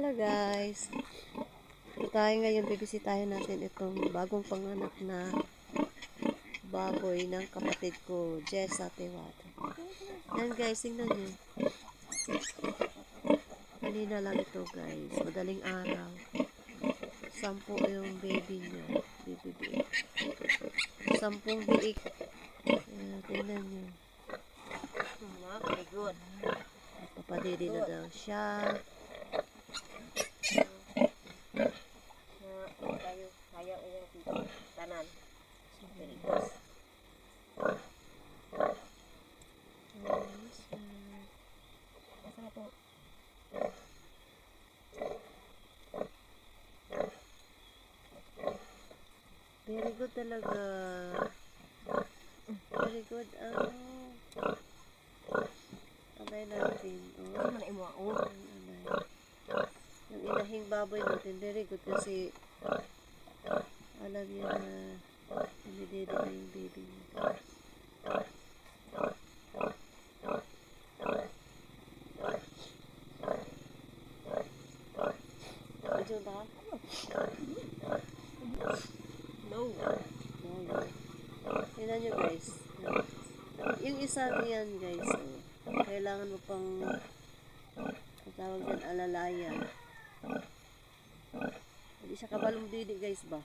Hello guys. Ito tayo ngayon, bibisitahin natin itong bagong panganak na baboy ng kapatid ko, Jessa Tewate. Yan guys, tingnan nyo. Kanina lang ito guys, madaling araw. Sampu yung baby niya, baby biik. Sampung biik. Yan, tingnan nyo. Papadidi na daw siya. Na tayo kaya iyang tanan. Very good. Asa na to? Very good talaga. Very good. Ano? Abay natin. Ano Oh, man imo ang ang anay. Yung inahing baboy natin, very good kasi alam niya na humidede na yung baby niya. Medyo ba? No. Tingnan nyo guys. Yung isa niyan guys, oh, kailangan mo pang ang tawag dyan, alalayan. Hindi siya kabalong didi guys ba?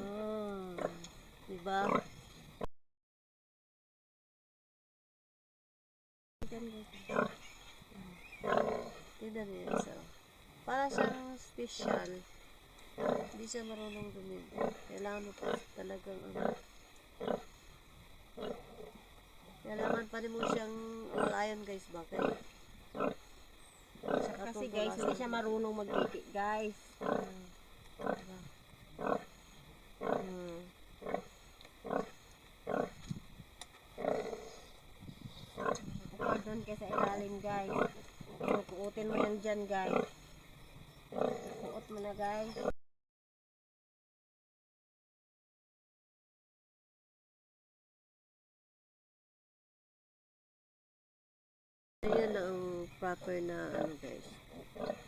Ah, diba? Tingnan niyo yung isa. oh. Para siyang special. Hindi siya marunong dumidi. Kailangan mo pa talagang ano. Kailangan pa rin mo siyang alayan guys ba? Kaya, Saka Kasi guys, hindi siya marunong magtiti, guys. Diba? Hmm. Ikaw doon ka sa ilalim, guys. Kukuutin mo yan dyan, guys. Mo na, guys. Ayan na ang proper na ano guys.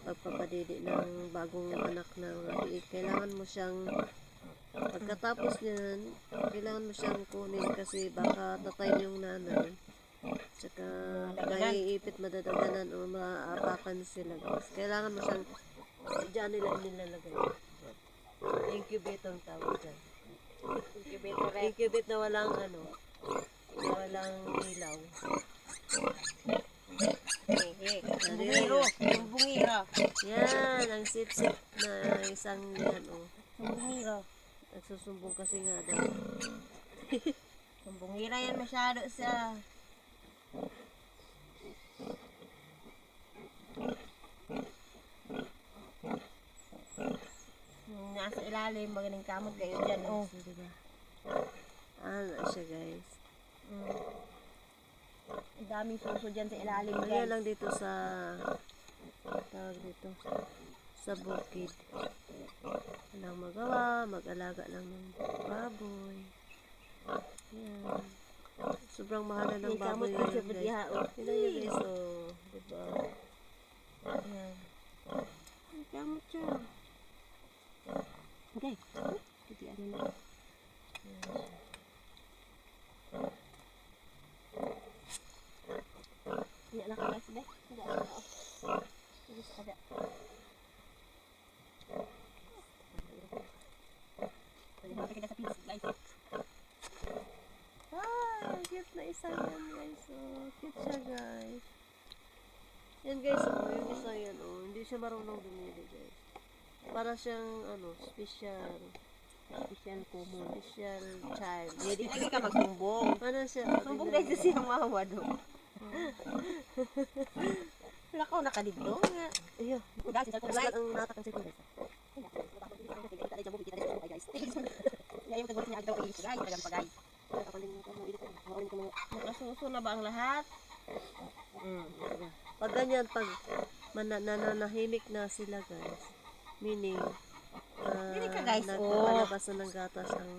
Pagpapadidi ng bagong anak ng biik. Kailangan mo siyang pagkatapos niyan, kailangan mo siyang kunin kasi baka tatay yung nanay. Tsaka maiipit madadaganan o maapakan sila guys. Kailangan mo siyang dyan nila nilalagay. Incubator ang tawag dyan. Incubator, eh. Incubate na walang ano, na walang ilaw. Hehe. Bungiro. Yung bungiro. Yan, ang sip-sip na isang. Yung bungiro. Nagsusumbong kasi nga daw. Yung bungira yan masyado sa... Yung nasa ilalim, magaling kamot kayo dyan, oh. Ano siya, guys. Mm. Ang daming suso dyan sa ilalim, Kaya guys. lang dito sa, tawag dito, sa bukid. Walang magawa, mag-alaga lang ng baboy. Yan. Sobrang mahal na ng baboy ngayon, guys. Tignan nyo, guys, oh. Diba? Ayan. Ang kamot siya. Okay. Hindi ano na. Hindi na ka guys, be. Hindi na ka. Hindi sa kada. Pwede ba kita sa guys? Ah, cute na isa yan, guys. Oh, cute siya, guys. Yan, guys, oh. Yung yan, oh. Hindi siya marunong dumili, guys. Para siyang, ano, special. Special common. Special child. Hindi lagi ka magsumbong. Ano siya? Sumbong guys sa siyang mawa do. Wala ka nakadito nga. Iyo. Guys, sa sakat ang natak ng cellphone, guys. Ngayon tagwat niya agdaw guys, guys, tagang pa guys. Nakasuso na ba ang lahat? Mm. Pag ganyan, pag mana- nananahimik na sila, guys. Meaning, ah, Dili ka, guys, oh. nagpapalabas na ng gatas ang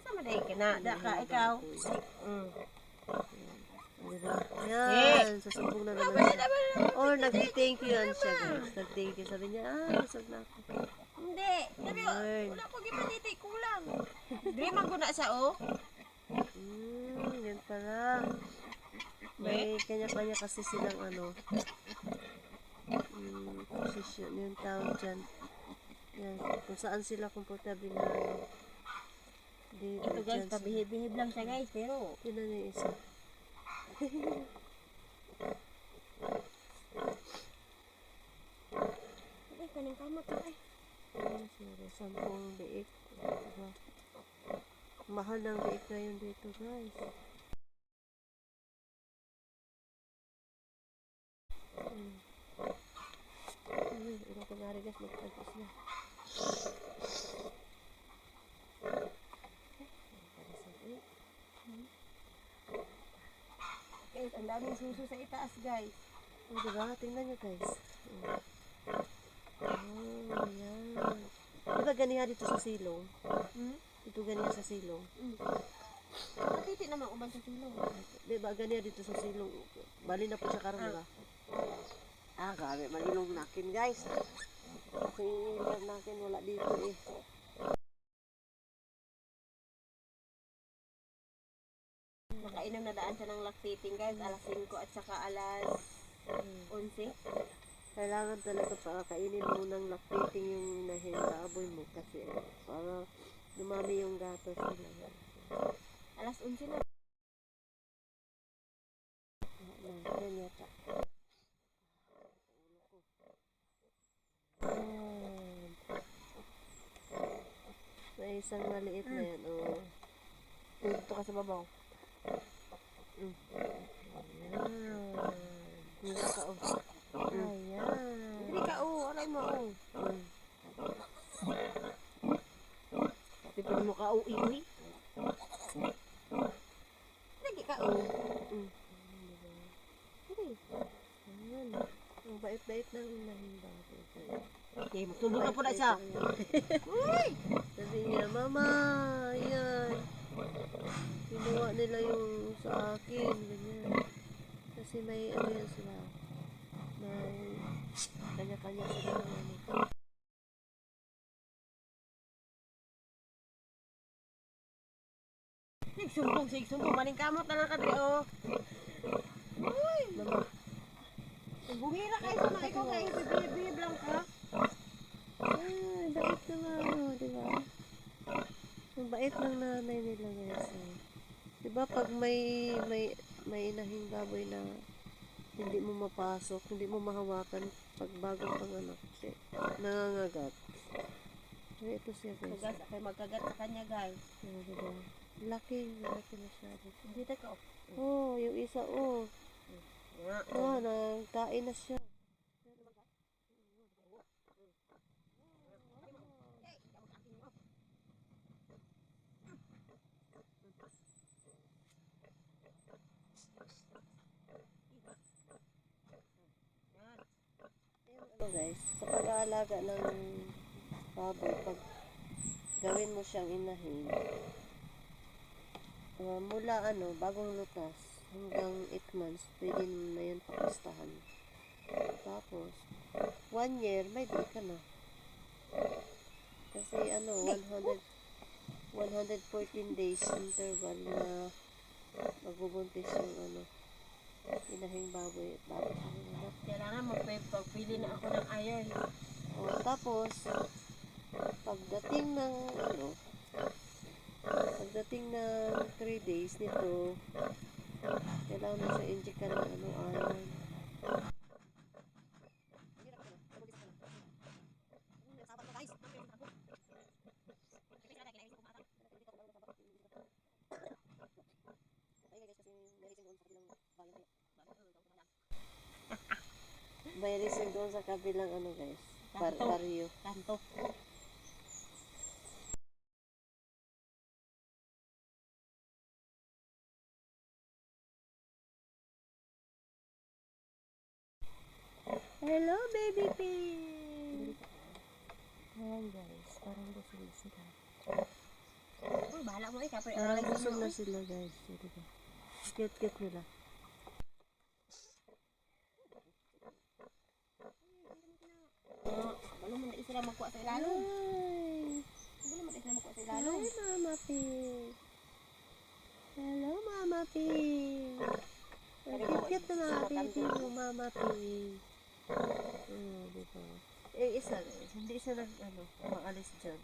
Kasama dahil ka na, da ka ikaw. Mm. Di Diba? Yan, sasumbong na naman siya. Or nag-thank you yan siya guys. Nag-thank you. Sabi niya, ah, busog na ako. Hindi. Sabi ko, wala ko gipaniti, kulang. Di man ko na siya, oh. Hmm, yan pala. May kanya-kanya kasi silang ano. Hmm, posisyon, yung tawag dyan. Yan, kung saan sila komportable na ano. Ito guys, pabihib-bihib lang siya guys, pero Yun na yung isa. Ay, kaning kamot ay. Ano sila, sampung biik. Diba? Mahal ng biik ngayon dito guys. Hmm. Uy, ina ko nga rin guys, magtagos na. Guys, ang daming suso sa itaas guys. Oh, diba? Tingnan nyo guys. Oh, oh yan. Diba ganiha dito sa silong? Hmm? Ito ganiha sa silong. Mm. Matiti naman uban sa silong. Diba ganiha dito sa silong? Bali na po siya karon diba? Ah, grabe. Malilong nakin guys. Kasi yung nakin wala dito eh. Nakainom na daan siya ng lactating guys, alas 5 at saka alas 11. Kailangan talaga pakakainin mo ng lactating yung nahilaboy mo kasi para dumami yung gatas nila. Alas 11 na. Na, yan yata. Yan. May isang maliit na yan, oh. Dito ka sa babaw. Mm. Ayan. Hindi ka, oh. Ayan. Hindi ka, oh, alay mo, oh. Mm. Pa mo ka, oh, iwi. Lagi ka, oh. Mm. Sige. Ayan. Ang bait-bait ng inahing bago. Okay, magtulog na po na siya. Uy! Sabi niya, Mama, yan. Kinuha nila yung sa akin. Ganyan. Kasi may ano yan sila. May kanya-kanya sila ng ano. Sig sumbong, sig sumbong. Maning kamot na lang ka, dre, oh. Uy! Mama, Bungira kayo sa mga ikaw kayo, bibihib lang ka. Ay, bait naman. Oh, di ba? Ang bait ng nanay nila guys. Eh. Di ba pag may, may, may inahing baboy na hindi mo mapasok, hindi mo mahawakan pag bagong panganak. Kasi nangangagat. Pero ito siya guys. Kagas, kay magkagat sa kanya, guys. Oh, diba? Laki, laki masyado. Dito ka, oh. Oh, yung isa, oh. Nga. Oh, nagkain na siya. Ano guys, sa pag-aalaga ng baboy, pag gawin mo siyang inahin, uh, mula ano, bagong lutas hanggang 8 months, pwede na yan pakistahan. Tapos, 1 year, may di ka na. Kasi ano, 100, 114 days interval na magbubuntis yung ano, inahing baboy baboy sa kanila. Kailangan magpagpili na ako ng iron. O, tapos, pagdating ng, ano, pagdating ng 3 days nito, kailangan mo siya inject ng ano, iron. May reason doon sa kabilang ano guys, bar baryo. Kanto. Hello, baby pig! Ayan guys, parang busog sila. Uy, bahala mo eh. Parang busog na sila guys. Cute-cute nila. Sila magkuha sa ilalim. Hi! Hindi naman sila magkuha sa Hi, ilalim. Mama Pig! Hello, Mama Pig! Ang cute na mga baby mo, Mama Pig. Hmm, di ba? Eh, isa guys, hindi siya nag, ano, maalis dyan.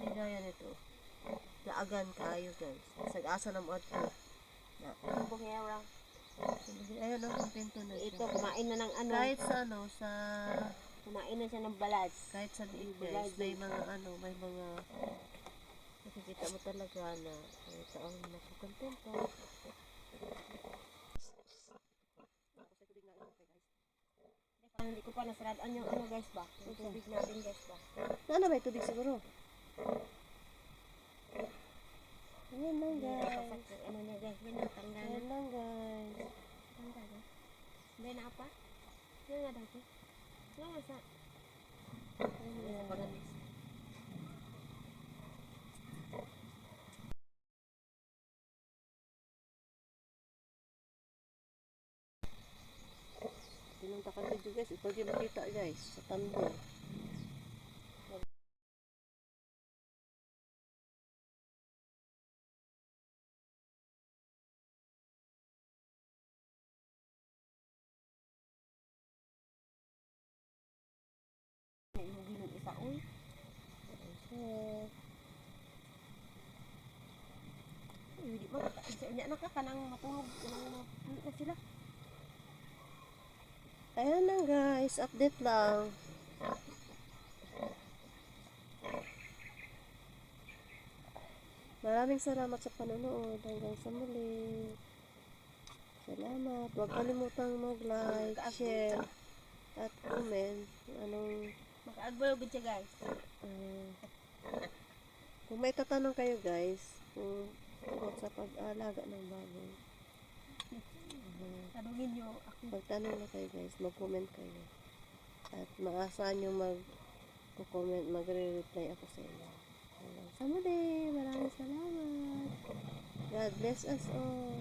Hindi gaya nito. Laagan kayo guys. Sag-asa ng mga to. Na, Ang bungera. Ayun ang ang pinto na siya. Ito, kumain na ng ano. Kahit sa ano, sa Kumain na siya ng balas. kahit sa liig guys, may mga ano, may mga nakikita mo talaga na ay taong nakukontento. Parang hindi ko pa nasaradaan yung ano guys ba? Yung tubig natin guys ba? Ano may tubig siguro? Ayan lang guys. Pasak yung ano niya guys. Yan ang tanggal Ayan na. lang guys. Tanggal na. Hindi na apa? Yan nga dati. Yan nga sa... Ayan lang guys. Tinuntakan video guys, ito di makita guys, sa tando. Inugi ng isa. Uy. So, Uy, di ba? Kasi niya na ka kanang matulog. Kanang matulog na sila. ayan lang guys, update lang. Maraming salamat sa panonood. Hanggang sa muli. Salamat. Huwag kalimutang mag-like, share, at comment. Anong, Maka-adboy good siya guys. ah, kung may tatanong kayo guys, kung tungkol sa pag-alaga ng baboy. ah, Tanungin niyo ako. Magtanong na kayo guys, mag-comment kayo. At maasahan nyo mag-comment, magre-reply ako sa inyo. Hanggang sa muli, maraming salamat. God bless us all.